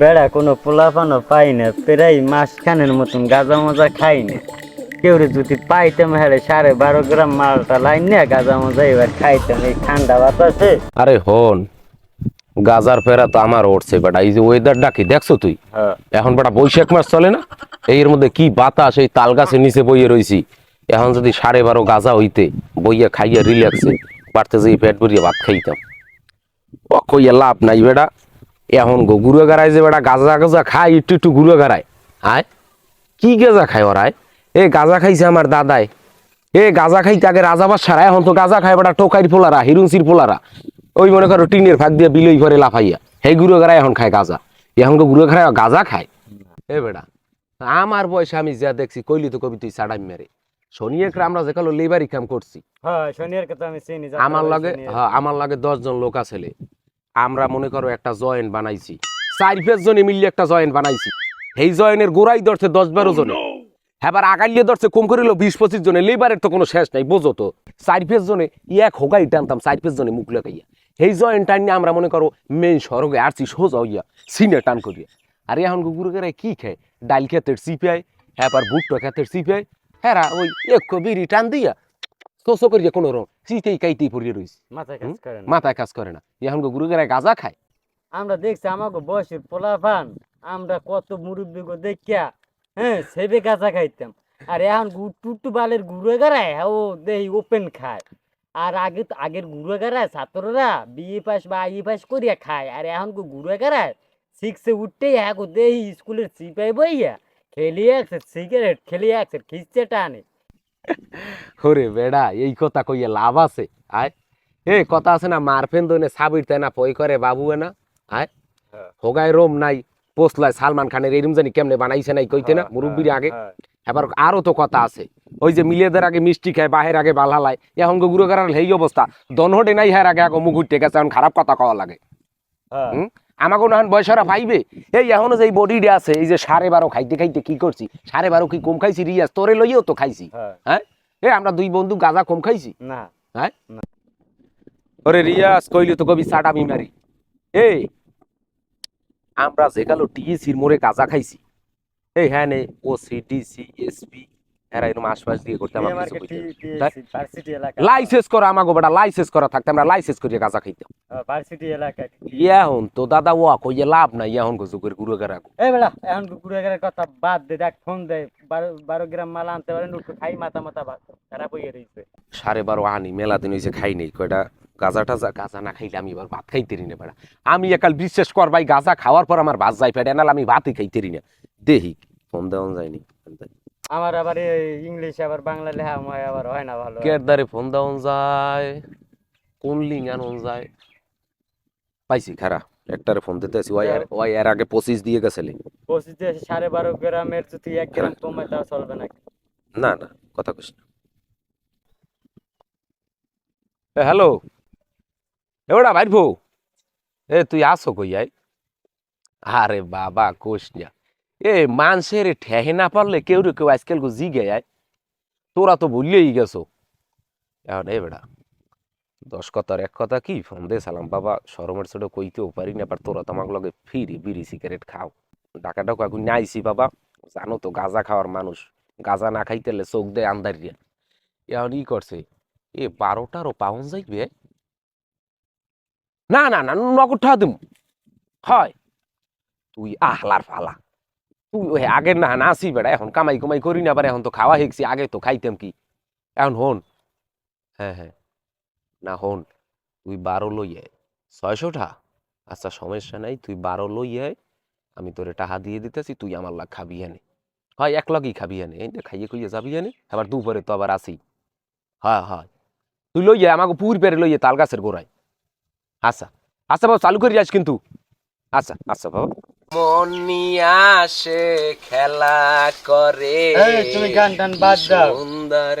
বেড়া কোনো পোলাপানো পাই না প্রায় মাসখানের মতন গাঁজা মজা খাই না। কেউ রে যদি পাইতাম হ্যাঁ সাড়ে বারো গ্রাম মালটা লাইন না গাঁজা মজা এবার খাইতাম এই ঠান্ডা বাতাসে। আরে হন গাজার ফেরা তো আমার উঠছে বেটা এই যে ওয়েদার ডাকি দেখছ তুই? হ্যাঁ। এখন বেটা বৈশাখ মাস চলে না? এর মধ্যে কি বাতাস এই তাল গাছের নিচে বইয়ে রইছি। এখন যদি সাড়ে বারো গাজা হইতে বইয়া খাইয়া রিল্যাক্সে পারতে যে পেট ভরিয়ে ভাত খাইতাম। ও কইয়া লাভ নাই বেটা। এখন গো গুড়ো গাড়ায় যে বেটা গাজা গাজা খায় একটু একটু গুড়ো গাড়ায়। আয়। কি গাজা খায় ওরায় এ গাজা খাইছে আমার দাদাই। এ গাজা খাইতে আগে রাজা বাসারা এখন তো গাজা খায় বেটা টোকাইর পোলারা হিরুনসির পোলারা। ওই মনে করো টিনের ফাঁক দিয়ে বিলই ভরে লাফাইয়া। সেই গুঁড়ো গাড়ায় এখন খায় গাজা। এখন তো গুঁড়ো গাড়ায় গাজা খায়। এ বেটা আমার বয়সে আমি যা দেখছি কইলি তো কবি তুই সাডাই মেরে। শনিয়ের আমরা যে কালো লেবারি কাম করছি। হ্যাঁ আমার লাগে হ্যাঁ আমার লাগে দশজন লোক আছে আমরা মনে করো একটা জয়েন্ট বানাইছি। চার পাঁচ জনে মিলিয়ে একটা জয়েন্ট বানাইছি। এই জয়েন্টের গোড়াই ধরছে দশ বারো জনে। এবার আগাইলে ধরছে কম করিল বিশ পঁচিশ জনে। লেবারের তো কোনো শেষ নাই বোঝো তো। চার পাঁচ জনে এক হোগাই টানতাম চার পাঁচ জনে মুখ লাগাইয়া। এই জয়েন্ট টান নিয়ে আমরা মনে করো মেন সড়কে আসছি সোজা হইয়া সিনে টান করিয়া। আর এখন গুগুরু করে কি খায়? ডাইল খেতের সিপিআই এবার ভুট্টো খেতের সিপিআই হ্যাঁ ওই এক বিড়ি টান দিয়া সোসো করিয়া কোনো রকম চিতেই কাইতেই পড়িয়ে রইছে। মাথায় কাজ করে না। মাথায় কাজ করে না। এখন গুরু গেরায় গাঁজা খায়। আমরা দেখছি আমাকে বয়সের পোলাপান। আমরা কত মুরব্বী গো দেখিয়া হ্যাঁ সেবে গাঁজা খাইতাম। আর এখন টুটু বালের গুঁড়ো গাড়ায় ও দেহি ওপেন খায়। আর আগে তো আগের গুঁড়ো গাড়ায় ছাত্ররা বিএ পাস বা আই পাস করিয়া খায়। আর এখন গো গুঁড়ো গাড়ায় সিক্সে উঠতেই হ্যাঁ গো দেহি স্কুলের চিপাই বইয়া খেলিয়ে একসে সিগারেট খেলিয়ে একসে খিচতে টানে। ওরে বেড়া এই কথা কইয়া লাভ আছে আয়। এ কথা আছে না মারফেন দনে সাবির তাই না পই করে বাবু না আয়। হ্যাঁ। হোগায় রোম নাই পোসলায় সালমান খানের এরম জানি কেমনে বানাইছে নাই কইতে না মুরব্বীর আগে। এবার আরও তো কথা আছে ওই যে মিলেদের আগে মিষ্টি খায় বাহের আগে বালহালায় এখন গুরু করার এই অবস্থা দনহটে নাই হ্যার আগে আগে মুখ উঠতে গেছে এখন খারাপ কথা কওয়া লাগে। হ্যাঁ। হুম? আমাকে না বয়সরা পাইবে? এই এখনও যে বডিটা আছে এই যে সাড়ে বারো খাইতে খাইতে কি করছি? সাড়ে বারো কি কম খাইছি? রিয়াজ তোরে লইও তো খাইছি। হ্যাঁ। হ্যাঁ? এ আমরা দুই বন্ধু গাঁজা কম খাইছি? না। হ্যাঁ? ওরে রিয়াজ কইলি তো কবি সাডা বিমারি এই আমরা যে কালো টিএসির মোড়ে গাঁজা খাইছি। এই হ্যাঁ নে ও সিটিসি এসপি এরা এরকম আশপাশ দিয়ে করতে আমার কিছু কইতে লাইসেন্স করা আমাকে বেটা লাইসেন্স করা থাকতে আমরা লাইসেন্স করিয়ে গাঁজা খাইতাম ভার্সিটি এলাকা এখন তো দাদা ও কইয়ে লাভ নাই এখন গজু করে গুরু গারা এই বেলা এখন গুড়াগারের কথা বাদ দে দেখ ফোন দে বারো বারো গ্রাম মাল আনতে পারেন একটু খাই মাথা মাথা ভাত খারাপ হয়ে রয়েছে সাড়ে বারো আনি মেলা দিন হয়েছে খাই নেই কয়টা? গাজা টাজা গাজা না খাইলে আমি এবার ভাত খাইতে রি না বেড়া আমি একাল বিশ্বাস কর ভাই গাজা খাওয়ার পর আমার ভাত যাই ফেটে নাহলে আমি ভাতই খাইতে রি না। দেহি ফোন দেওয়া যায়নি আমার আবার ইংলিশ আবার বাংলা লেখা আমার আবার হয় না ভালো। কেরদারে ফোন দেওয়া যায়? কোন লিঙ্ক আনন যায়? পাইছি খারা। একটারে ফোন দিতে আছি। ওই আর- ওই এর আগে পঁচিশ দিয়ে গেছিলে। পঁচিশে সাড়ে বারো গ্রামের যদি এক গ্রাম কমে দেওয়া চলবে না না না কথা কইস না। এ হ্যালো? এওড়া ভাই বউ। এ তুই আসো কই আই? আরে বাবা কোষ না এ মানুষের ঠেহে না পারলে কেউ রে কেউ আজকাল গো জিগে, আয়। তোরা তো ভুললেই গেছো। এখন এ বেড়া, দশ কথার এক কথা কি? ফোন দে, সালাম বাবা সরমের ছোট কইতেও পারি না এবার তোরা তো আমার লগে ফিরি বিড়ি সিগারেট খাও। ডাকা ডাকা এখন নাইছি বাবা, জানো তো গাঁজা খাওয়ার মানুষ, গাঁজা না খাইতেলে চোখ দেয়। আন্দারিয়া এখন ই করছে, এ বারোটারও পাউন যাইবে না না না, নগদ ঠা দিম। হয়, তুই আহলার ফালা। তুই আগের না না আসি বেড়া এখন কামাই কুমাই করি না পারে এখন তো খাওয়া হেকছি আগে তো খাইতাম কি এখন হন হ্যাঁ হ্যাঁ না হন তুই বারো লই আয় ছয়শোটা আচ্ছা সমস্যা নাই তুই বারো লই আয় আমি তোরে টাহা দিয়ে দিতেছি তুই আমার লাগ খাবি এনে হয় এক লগেই খাবি এনে এই খাইয়ে খুইয়ে যাবি এনে আবার দুপুরে তো আবার আসি হয় হয় তুই লইয়ে আমাকে পুর পেরে লইয়ে তাল গাছের গোড়ায় আচ্ছা আচ্ছা বাবা চালু করি যাস কিন্তু আচ্ছা আচ্ছা বাবা মনিয়াসে খেলা করে। তুমি গান টান বাদ দাও। সুন্দর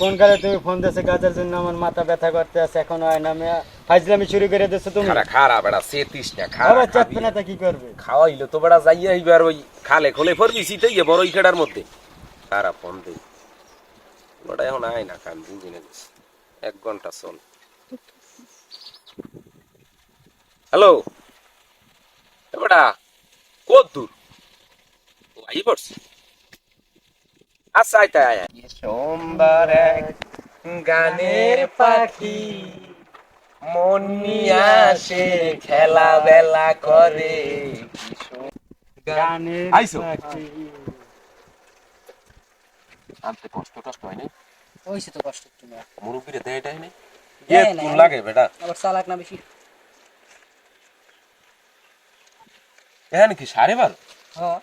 কোন কালে তুমি ফোন দিয়েছে? জন্য আমার মাথা ব্যথা করতে আছে এখন হয় না। আমি ফাইজলামি শুরু করে দিয়েছ তুমি। খারা খারা বেড়া সেতিস না খারা আবার চাপবে না তা কি করবে? খাওয়াইলো তো বেড়া যাইয়া এইবার ওই খালে খোলে ফরবি শীতে গিয়ে বড় মধ্যে। খারা ফোন দেই ওটা এখন আয় না কান বুঝি না গেছে। এক ঘণ্টা চল। হ্যালো? বেটা কত দূর ও আই পড়ছে। আচ্ছা আইতা আয় সোমবার এক গানের পাখি মন নিয়ে আসে করে। গানের আইসো। আনতে কষ্ট টষ্ট হয় নাই হয়েছে তো কষ্ট না। মুরব্বীরে দেয় এটাই নাই? এ না, লাগে বেটা। আবার চালাক না বেশি। এখানে কি সাড়ে বারো? হ্যাঁ।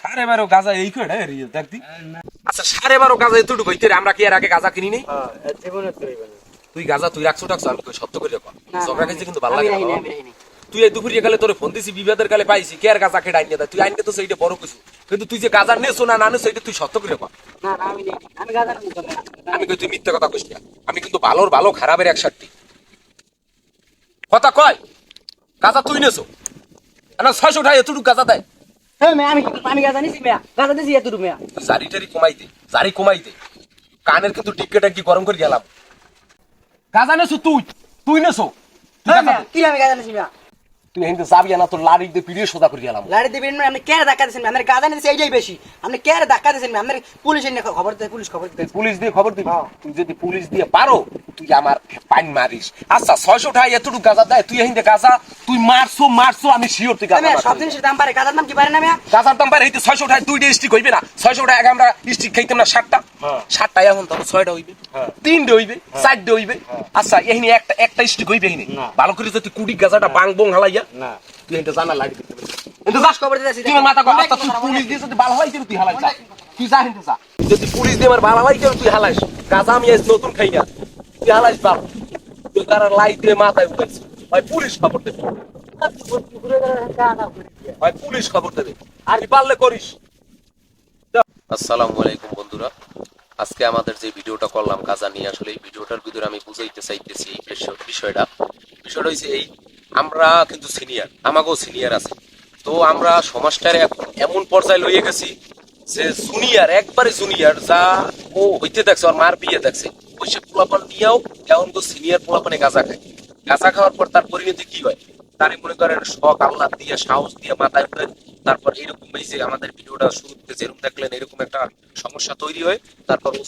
সাড়ে বারো গাজা এই কয়টা? রিয়েল দেখতি আর আচ্ছা সাড়ে বারো গাজা এতটুকু হইতে আমরা কি এর আগে গাজা কিনি নেই হ্যাঁ, এর জীবনে তো হইবে না। তুই গাজা তুই রাখছো টাকছো আমি সত্য করে রাখো না, ঝগড়া খাইছে কিন্তু ভালো লাগে রাখি নাই, রাখি নাই। তুই এই দুপুরিয়ে গেলে তোরে ফোন দিছি বিবাদের কালে পাইছি কে আর গাজা খেয়ে আইনে দেয়? তুই আইনে তো সেইটা বড় কিছু। কিন্তু তুই যে গাজা নেছো না না নেছো এটা তুই সত্য করে না আমি নেই নেই কই তুই মিথ্যা কথা কইস না। আমি কিন্তু ভালোর ভালো খারাপের একসাথে কথা কয় গাজা তুই নেছো? না ছয়শো টাকা এতটুকু গাজা দেয়। হ্যাঁ মেয়া আমি আমি গাঁদা নিছি মেয়া? গাঁদা দিছি এত মেয়া। জারি টারি কমাই দে জারি কমাই দে। কানের কিন্তু টিকেটা কি গরম করে গেলাম গাজা নেছো তুই তুই নেছো। গাজা। কি আমি গাঁদা নিছি মেয়া? তুই হিন্দু যাবি না তোর লাড়ি দিয়ে পিড়িয়ে সোজা করে গেলাম। লাড়ি দিবেন না আপনি কেয়ার ধাক্কা দিয়েছেন আপনি গাঁদা নিছি এইটাই বেশি। আপনি কেয়ার ধাক্কা দিয়েছেন আপনি পুলিশ এনে খবর দেয় পুলিশ খবর দেয় পুলিশ দিয়ে খবর দিবি? তুই যদি পুলিশ দিয়ে পারো তুই আমার পাইন মারিস। আচ্ছা ছয়শো টাকা এতটুকু গাজা দেয় তুই হিন্দে গাজা তুই মারছো মারছো আমি শিওর তুই গাজা সব জিনিসের দাম পারে গাঁদার দাম কি পারে না মেয়া? গাজার দাম হইতে ছয়শো টাকা দুইটা স্টিক হইবে না? ছয়শো টাকা আমরা স্টিক খাইতাম না ষাটটা হ্যাঁ। ষাটটা এখন তখন ছয়টা হইবে। হ্যাঁ। তিনটে হইবে চারটে হইবে। আচ্ছা এহিনি একটা একটা স্টিক হইবে এহিনি না। ভালো করে যদি কুড়ি গাজাটা বাং বং হালাইয়া না। তুই এটা জানা লাগি দিতে পারবি কিন্তু যা খবর দিতেছি তুই মাথা কর আচ্ছা তুই পুলিশ দিয়ে যদি হয় তুই হালাই তুই যা হিন্দে যা যদি পুলিশ দিয়ে আমার ভালো হয় তুই হালাইস। গাজা আমি আজ নতুন খাই না তুই হালাইস বাপ তুই তারা লাইট দিয়ে মাথায় ভাই পুলিশ খবর দেবে ভাই পুলিশ খবর দেবে আর পারলে করিস। আসসালামু আলাইকুম বন্ধুরা। আজকে আমাদের যে ভিডিওটা করলাম কাজা নিয়ে আসলে এই ভিডিওটার ভিতরে আমি বুঝাইতে চাইতেছি এই বিষয়টা। বিষয়টা হচ্ছে এই আমরা কিন্তু সিনিয়র আমাকেও সিনিয়র আছে। তো আমরা সমাজটারে এমন পর্যায়ে লইয়ে গেছি যে জুনিয়র একবারে জুনিয়র যা ও হইতে দেখছে আর মার বিয়ে দেখছে, ওই সে পোলাপান নিয়েও এখন তো সিনিয়র পোলাপানে গাঁজা খায়। গাঁজা খাওয়ার পর তার পরিণতি কি হয়? তারে মনে করেন শখ আল্লাহ দিয়ে, সাহস দিয়ে মাথায় উঠে তারপর এরকম এই যে আমাদের ভিডিওটা শুরুতে যেরকম দেখলেন, এরকম একটা সমস্যা তৈরি হয়। তারপর ও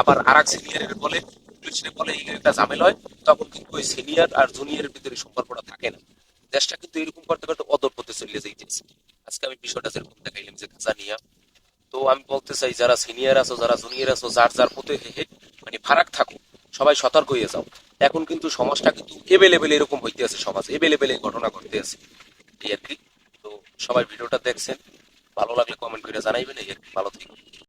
আবার আর এক সিনিয়রের বলে পুলিশের বলে একটা ঝামেলা হয়, তখন কিন্তু ওই সিনিয়র আর জুনিয়রের ভিতরে সম্পর্কটা থাকে না। দেশটা কিন্তু এরকম করতে করতে অদর পথে চলে যাইতেছে আজকে আমি বিষয়টা যেরকম দেখাইলাম যে গাঁজা নিয়া, তো আমি বলতে চাই, যারা সিনিয়র আছো, যারা জুনিয়র আছো, যার যার প্রতি হে- মানে ফারাক থাকো, সবাই সতর্ক হয়ে যাও। এখন কিন্তু সমাজটা কিন্তু এভেলেবেল এরকম হইতে আছে, সমাজ এভেলেবেল ঘটনা ঘটতে আছে। এই আর কি। তো সবাই ভিডিওটা দেখছেন, ভালো লাগলে কমেন্ট করে জানাইবেন। এই আর কি, ভালো থেকো।